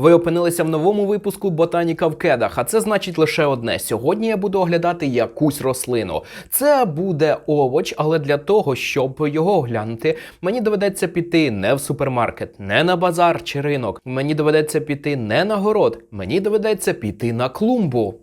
Ви опинилися в новому випуску Ботаніка в кедах. А це значить лише одне: сьогодні я буду оглядати якусь рослину. Це буде овоч, але для того, щоб його оглянути, мені доведеться піти не в супермаркет, не на базар чи ринок. Мені доведеться піти не на город, мені доведеться піти на клумбу.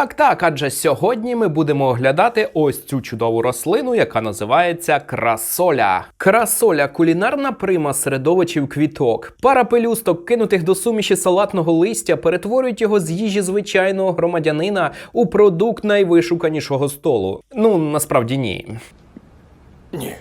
Так, так, адже сьогодні ми будемо оглядати ось цю чудову рослину, яка називається красоля. Красоля кулінарна прима середовичів квіток. Пара пелюсток, кинутих до суміші салатного листя, перетворюють його з їжі звичайного громадянина у продукт найвишуканішого столу. Ну насправді ні. Ні.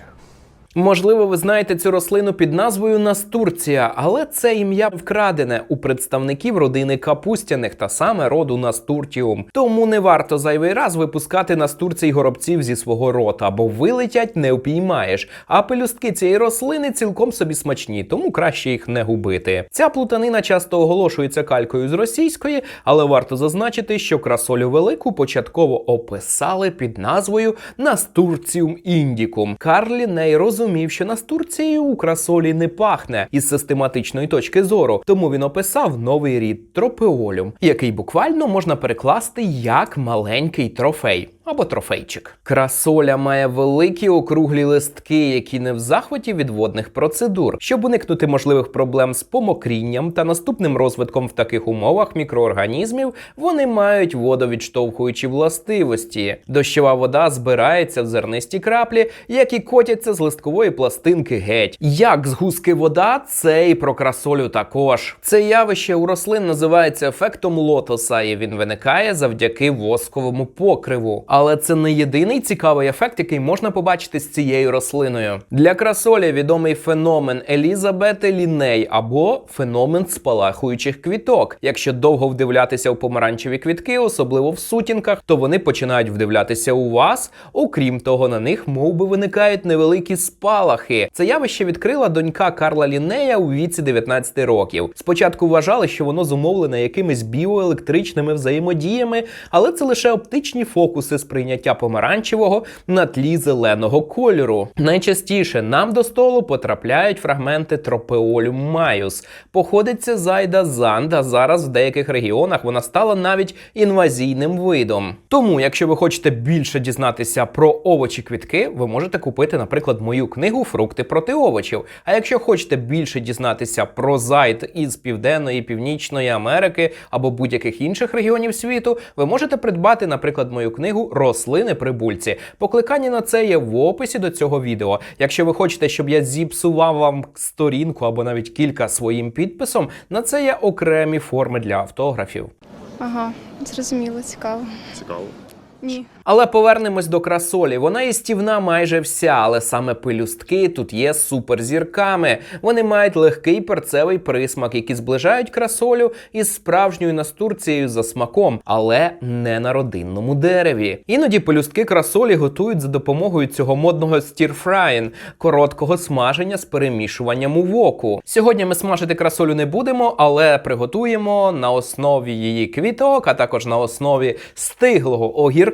Можливо, ви знаєте цю рослину під назвою Настурція, але це ім'я вкрадене у представників родини капустяних та саме роду Настуртіум. Тому не варто зайвий раз випускати настурцій горобців зі свого рота, бо вилетять не впіймаєш. А пелюстки цієї рослини цілком собі смачні, тому краще їх не губити. Ця плутанина часто оголошується калькою з російської, але варто зазначити, що красолю велику початково описали під назвою Настурціум індікум. Карлі Ней розумів, що настурцією у красолі не пахне із систематичної точки зору, тому він описав новий рід тропеолюм, який буквально можна перекласти як маленький трофей. Або трофейчик. Красоля має великі округлі листки, які не в захваті від водних процедур. Щоб уникнути можливих проблем з помокрінням та наступним розвитком в таких умовах мікроорганізмів, вони мають водовідштовхуючі властивості. Дощова вода збирається в зернисті краплі, які котяться з листкової пластинки геть. Як з гуски вода, це і про красолю також. Це явище у рослин називається ефектом лотоса, і він виникає завдяки восковому покриву. Але це не єдиний цікавий ефект, який можна побачити з цією рослиною. Для красолі відомий феномен Елізабети Ліней або феномен спалахуючих квіток. Якщо довго вдивлятися у помаранчеві квітки, особливо в сутінках, то вони починають вдивлятися у вас. Окрім того, на них мов би виникають невеликі спалахи. Це явище відкрила донька Карла Лінея у віці 19 років. Спочатку вважали, що воно зумовлене якимись біоелектричними взаємодіями, але це лише оптичні фокуси сприйняття помаранчевого на тлі зеленого кольору. Найчастіше нам до столу потрапляють фрагменти тропеолюм майус. Походиться з Айда Занд, а зараз в деяких регіонах вона стала навіть інвазійним видом. Тому, якщо ви хочете більше дізнатися про овочі квітки, ви можете купити, наприклад, мою книгу Фрукти проти овочів. А якщо хочете більше дізнатися про зайд із Південної Північної Америки або будь-яких інших регіонів світу, ви можете придбати, наприклад, мою книгу Рослини прибульці. Покликання на це є в описі до цього відео. Якщо ви хочете, щоб я зіпсував вам сторінку або навіть кілька своїм підписом, на це є окремі форми для автографів. Ага, зрозуміло, цікаво. Цікаво. Ні. Але повернемось до красолі. Вона їстівна майже вся, але саме пелюстки тут є суперзірками. Вони мають легкий перцевий присмак, які зближають красолю із справжньою настурцією за смаком, але не на родинному дереві. Іноді пелюстки красолі готують за допомогою цього модного стірфраїн, короткого смаження з перемішуванням у воку. Сьогодні ми смажити красолю не будемо, але приготуємо на основі її квіток, а також на основі стиглого огірка,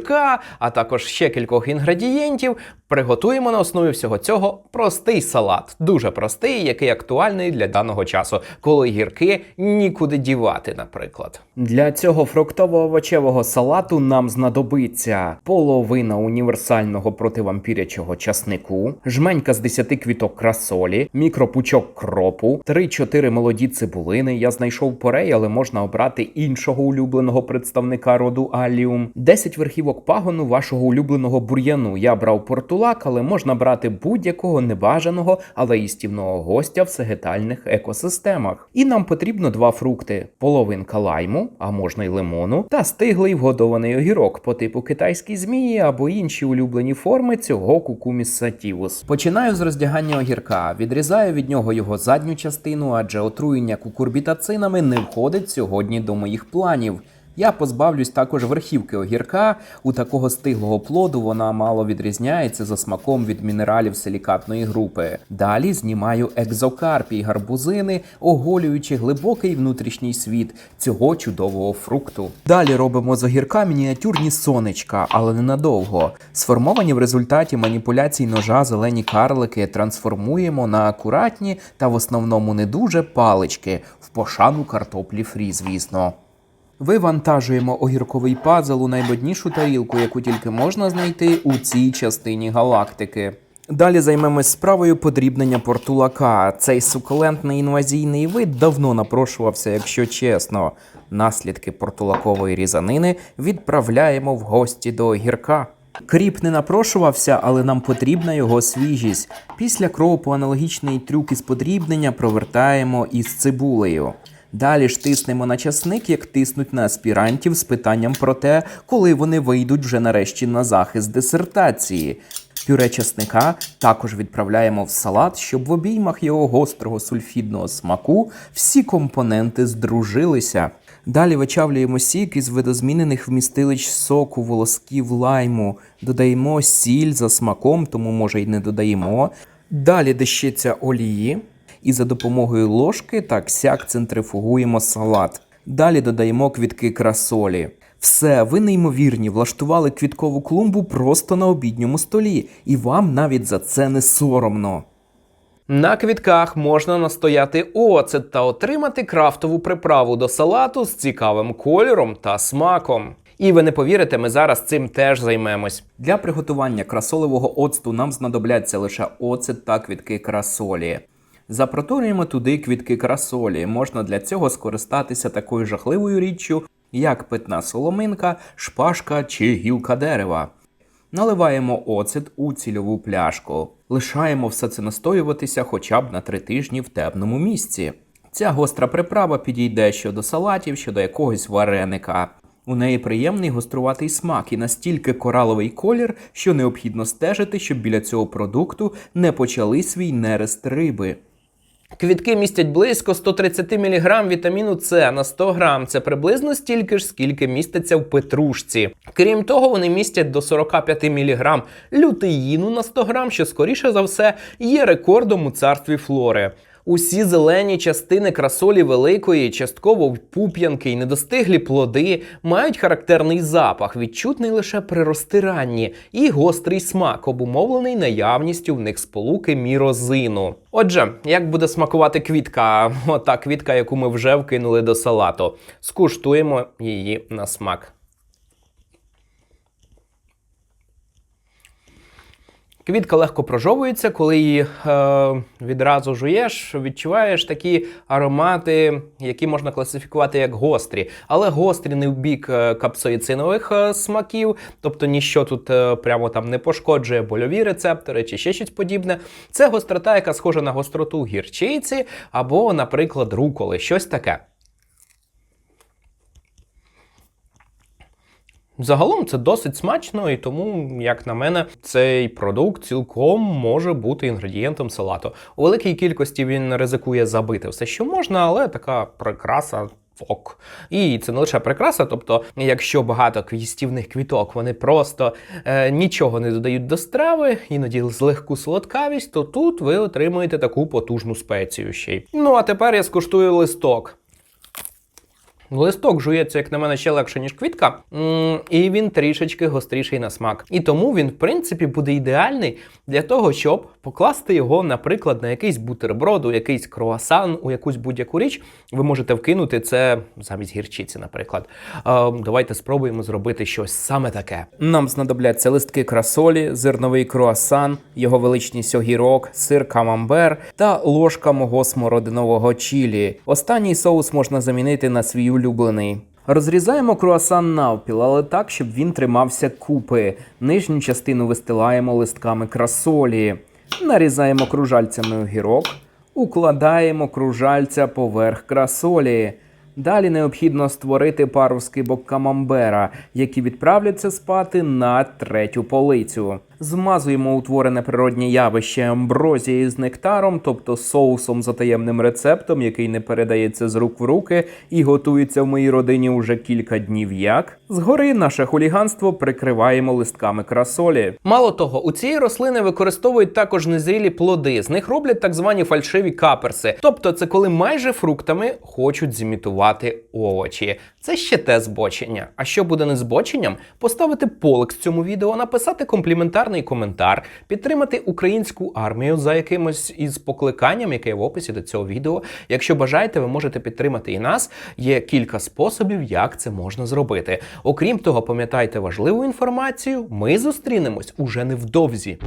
а також ще кількох інгредієнтів. Приготуємо на основі всього цього простий салат, дуже простий, який актуальний для даного часу, коли гірки нікуди дівати, наприклад. Для цього фруктово-овочевого салату нам знадобиться половина універсального противампірячого часнику, жменька з 10 квіток красолі, мікропучок кропу, 3-4 молоді цибулини. Я знайшов порей, але можна обрати іншого улюбленого представника роду аліум, 10 верхівок пагону вашого улюбленого бур'яну. Я брав портулак, але можна брати будь-якого небажаного, але їстівного гостя в сегетальних екосистемах. І нам потрібно два фрукти: половинка лайму, а можна й лимону, та стиглий вгодований огірок по типу китайській змії або інші улюблені форми цього кукуміс сатівус. Починаю з роздягання огірка, відрізаю від нього його задню частину, адже отруєння кукурбітацинами не входить сьогодні до моїх планів. Я позбавлюсь також верхівки огірка. У такого стиглого плоду вона мало відрізняється за смаком від мінералів силікатної групи. Далі знімаю екзокарпій гарбузини, оголюючи глибокий внутрішній світ цього чудового фрукту. Далі робимо з огірка мініатюрні сонечка, але ненадовго. Сформовані в результаті маніпуляцій ножа зелені карлики трансформуємо на акуратні та в основному не дуже палички в пошану картоплі фрі, звісно. Вивантажуємо огірковий пазл у найбоднішу тарілку, яку тільки можна знайти у цій частині галактики. Далі займемось справою подрібнення портулака. Цей сукулентний інвазійний вид давно напрошувався, якщо чесно. Наслідки портулакової різанини відправляємо в гості до огірка. Кріп не напрошувався, але нам потрібна його свіжість. Після кропу аналогічний трюк із подрібнення провертаємо із цибулею. Далі ж тиснемо на часник, як тиснуть на аспірантів з питанням про те, коли вони вийдуть вже нарешті на захист дисертації. Пюре часника також відправляємо в салат, щоб в обіймах його гострого сульфідного смаку всі компоненти здружилися. Далі вичавлюємо сік із видозмінених вмістилищ соку, волосків лайму, додаємо сіль за смаком, тому може й не додаємо. Далі дещиться олії і за допомогою ложки так сяк центрифугуємо салат. Далі додаємо квітки красолі. Все, ви неймовірні, влаштували квіткову клумбу просто на обідньому столі, і вам навіть за це не соромно. На квітках можна настояти оцет та отримати крафтову приправу до салату з цікавим кольором та смаком. І ви не повірите, ми зараз цим теж займемось. Для приготування красолевого оцту нам знадобляться лише оцет та квітки красолі. Запроторюємо туди квітки красолі. Можна для цього скористатися такою жахливою річчю, як питна соломинка, шпажка чи гілка дерева. Наливаємо оцет у цільову пляшку. Лишаємо все це настоюватися хоча б на три тижні в темному місці. Ця гостра приправа підійде що до салатів, що до якогось вареника. У неї приємний гоструватий смак і настільки кораловий колір, що необхідно стежити, щоб біля цього продукту не почали свій нерест риби. Квітки містять близько 130 мг вітаміну С на 100 грам. Це приблизно стільки ж, скільки міститься в петрушці. Крім того, вони містять до 45 мг лютеїну на 100 грам, що скоріше за все є рекордом у царстві флори. Усі зелені частини красолі великої, частково пуп'янки і недостиглі плоди мають характерний запах, відчутний лише при розтиранні, і гострий смак, обумовлений наявністю в них сполуки мірозину. Отже, як буде смакувати квітка, ота квітка, яку ми вже вкинули до салату. Скуштуємо її на смак. Квітка легко прожовується, коли її е, відразу жуєш, відчуваєш такі аромати, які можна класифікувати як гострі, але гострі не в бік е, капсоїцинових е, смаків, тобто ніщо тут е, прямо там не пошкоджує больові рецептори чи ще щось подібне. Це гострота, яка схожа на гостроту гірчиці або, наприклад, руколи, щось таке. Загалом це досить смачно, і тому, як на мене, цей продукт цілком може бути інгредієнтом салату. У великій кількості він ризикує забити все, що можна, але така прикраса. Ок. І це не лише прикраса, тобто, якщо багато квістівних квіток вони просто е, нічого не додають до страви, іноді з легку солодкавість, то тут ви отримуєте таку потужну спецію ще й. Ну а тепер я скуштую листок. Листок жується, як на мене, ще легше, ніж квітка, і він трішечки гостріший на смак. І тому він, в принципі, буде ідеальний для того, щоб покласти його, наприклад, на якийсь бутерброд, у якийсь круасан, у якусь будь-яку річ. Ви можете вкинути це замість гірчиці, наприклад. Давайте спробуємо зробити щось саме таке. Нам знадобляться листки красолі, зерновий круасан, його величність огірок, сир камамбер та ложка мого смородинового чілі. Останній соус можна замінити на свій улюблений. Розрізаємо круасан навпіл, але так, щоб він тримався купи. Нижню частину вистилаємо листками красолі. Нарізаємо кружальцями огірок, укладаємо кружальця поверх красолі. Далі необхідно створити пару скибок камамбера, які відправляться спати на третю полицю. Змазуємо утворене природнє явище амброзією з нектаром, тобто соусом за таємним рецептом, який не передається з рук в руки і готується в моїй родині уже кілька днів. Як згори наше хуліганство прикриваємо листками красолі. Мало того, у цієї рослини використовують також незрілі плоди. З них роблять так звані фальшиві каперси. Тобто, це коли майже фруктами хочуть зімітувати овочі. Це ще те збочення. А що буде не збоченням? Поставити полекс цьому відео, написати компліментарний коментар, підтримати українську армію за якимось із покликанням, яке є в описі до цього відео. Якщо бажаєте, ви можете підтримати і нас. Є кілька способів, як це можна зробити. Окрім того, пам'ятайте важливу інформацію. Ми зустрінемось уже невдовзі.